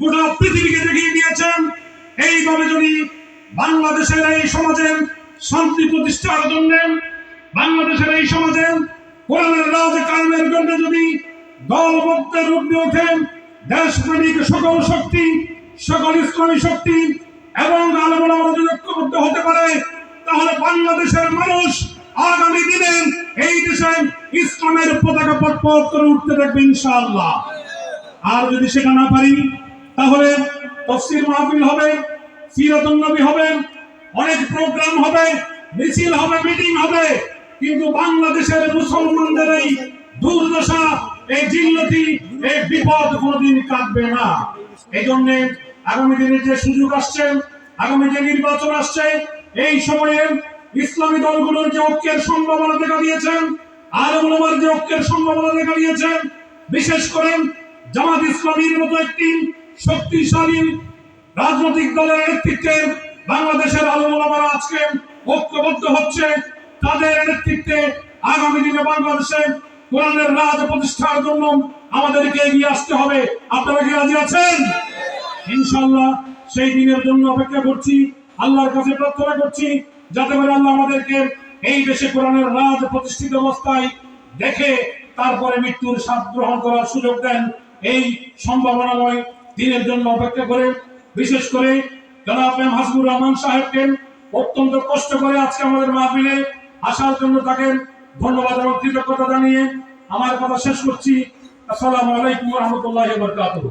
গোটা পৃথিবীকে দেখিয়ে দিয়েছেন। এইভাবে যদি বাংলাদেশের এই সমাজে শান্তি প্রতিষ্ঠার জন্য, বাংলাদেশের এই সমাজে কোরআনের রাজ কায়েমের জন্য যদি দলবদ্ধের রূপ ওঠেন, দেশপ্রেমিক সকল শক্তি, সকল ইসলামী শক্তি এবং আলমরা যদি ঐক্যবদ্ধ হতে পারে, তাহলে বাংলাদেশের মানুষ আগামী দিনে এই দেশে ইসলামের পতাকা পথ করে উঠতে দেখবে ইনশাআল্লাহ। আর যদি সেটা না পারি তাহলে তফসির মাহফিল হবে, সিরাতুন নবী হবে, অনেক প্রোগ্রাম হবে, মিছিল হবে মিটিং হবে, কিন্তু বাংলাদেশের মুসলমানদের এই দুর্দশা, এই জিল্লতি এই বিপদ কোনোদিন কাটবে না। এই জন্য আগামী দিনে যে সুযোগ আসছে, আগামী যে নির্বাচন আসছে, এই সময়ে ইসলামী দলগুলোর যে ঐক্যের সম্ভাবনা দেখা দিয়েছেন আর যে ঐক্যের সম্ভাবনা দেখা দিয়েছেন বিশেষ করে জামাত ইসলামীর মতো একটি শক্তিশালী রাজনৈতিক দলের নেতৃত্বে বাংলাদেশের আলমারা আজকে ঐক্যবদ্ধ হচ্ছে। তাদের নেতৃত্বে আগামী দিনে বাংলাদেশে কোরআনের রাজ প্রতিষ্ঠার জন্য আমাদেরকে এগিয়ে আসতে হবে। আপনারা কি রাজি আছেন? ইনশাল্লাহ সেই দিনের জন্য অপেক্ষা করছি, আল্লাহর কাছে প্রার্থনা করছি, যাতে করে আল্লাহ আমাদেরকে এই দেশে কোরআনের রাজ প্রতিষ্ঠিত অবস্থায় দেখে তারপরে মৃত্যুর স্বাদ গ্রহণ করার সুযোগ দেন। এই সম্ভাবনাময় দিনের জন্য অপেক্ষা করেন বিশেষ করে জনাব এম হাসবুর রহমান সাহেবকে অত্যন্ত কষ্ট করে আজকে আমাদের মাহফিলে আসার জন্য তাকে ধন্যবাদ এবং কৃতজ্ঞতা জানিয়ে আমার কথা শেষ করছি। আসসালামু আলাইকুম রহমতুল্লাহ বরকাতুহ।